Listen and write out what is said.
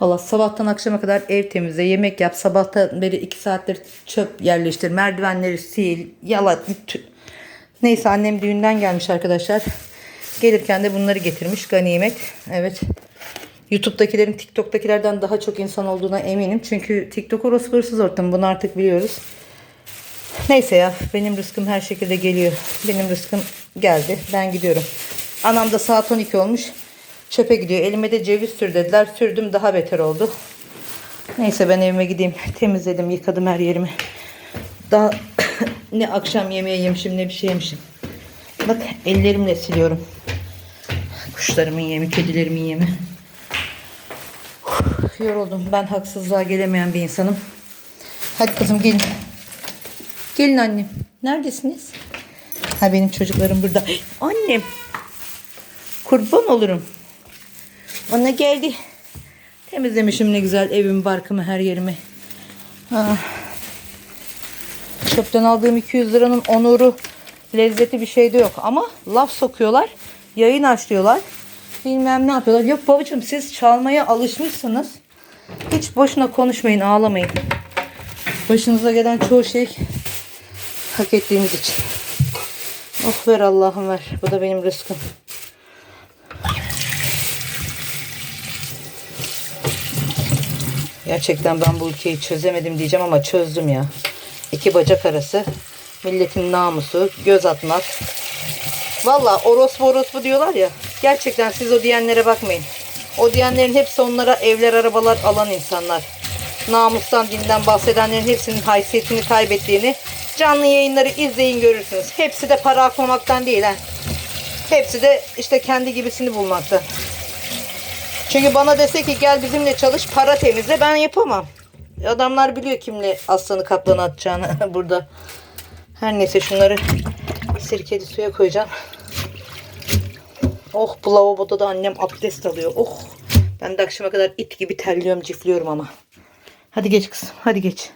Valla sabahtan akşama kadar ev temizle, yemek yap. Sabahtan beri iki saattir çöp yerleştir, merdivenleri sil, yala. Neyse annem düğünden gelmiş arkadaşlar. Gelirken de bunları getirmiş ganimet. Evet. YouTube'dakilerin TikTok'takilerden daha çok insan olduğuna eminim. Çünkü TikTok orası hırsız ortam. Bunu artık biliyoruz. Neyse ya benim rızkım her şekilde geliyor. Benim rızkım geldi. Ben gidiyorum. Anam da saat 12 olmuş. Çöpe gidiyor. Elime de ceviz sür dediler. Sürdüm daha beter oldu. Neyse ben evime gideyim. Temizledim yıkadım her yerimi. Daha ne akşam yemeği yemişim ne bir şey yemişim. Bak ellerimle siliyorum. Kuşlarımın yemi, kedilerimin yemi. Uf, yoruldum. Ben haksızlığa gelemeyen bir insanım. Hadi kızım gelin. Gelin annem. Neredesiniz? Ha benim çocuklarım burada. Annem. Kurban olurum. Ona geldi. Temizlemişim ne güzel evimi, barkımı, her yerimi. Ha. Çöpten aldığım 200 liranın onuru, lezzeti bir şeyde yok. Ama laf sokuyorlar, yayın açlıyorlar. Bilmem ne yapıyorlar. Yok babacığım siz çalmaya alışmışsınız. Hiç boşuna konuşmayın, ağlamayın. Başınıza gelen çoğu şey hak ettiğimiz için. Oh ver Allah'ım ver. Bu da benim rızkım. Gerçekten ben bu ülkeyi çözemedim diyeceğim ama çözdüm ya. İki bacak arası. Milletin namusu. Göz atmak. Valla orospu orospu diyorlar ya. Gerçekten siz o diyenlere bakmayın. O diyenlerin hepsi onlara evler arabalar alan insanlar. Namustan dinden bahsedenlerin hepsinin haysiyetini kaybettiğini canlı yayınları izleyin görürsünüz. Hepsi de para aklamaktan değil ha. Hepsi de işte kendi gibisini bulmaktan. Çünkü bana dese ki gel bizimle çalış para temizle ben yapamam. Adamlar biliyor kimle aslanı kaplanı atacağını burada. Her neyse şunları sirkeli suya koyacağım. Oh bu lavaboda da annem abdest alıyor. Oh ben de akşama kadar it gibi terliyorum cifliyorum ama. Hadi geç kızım hadi geç.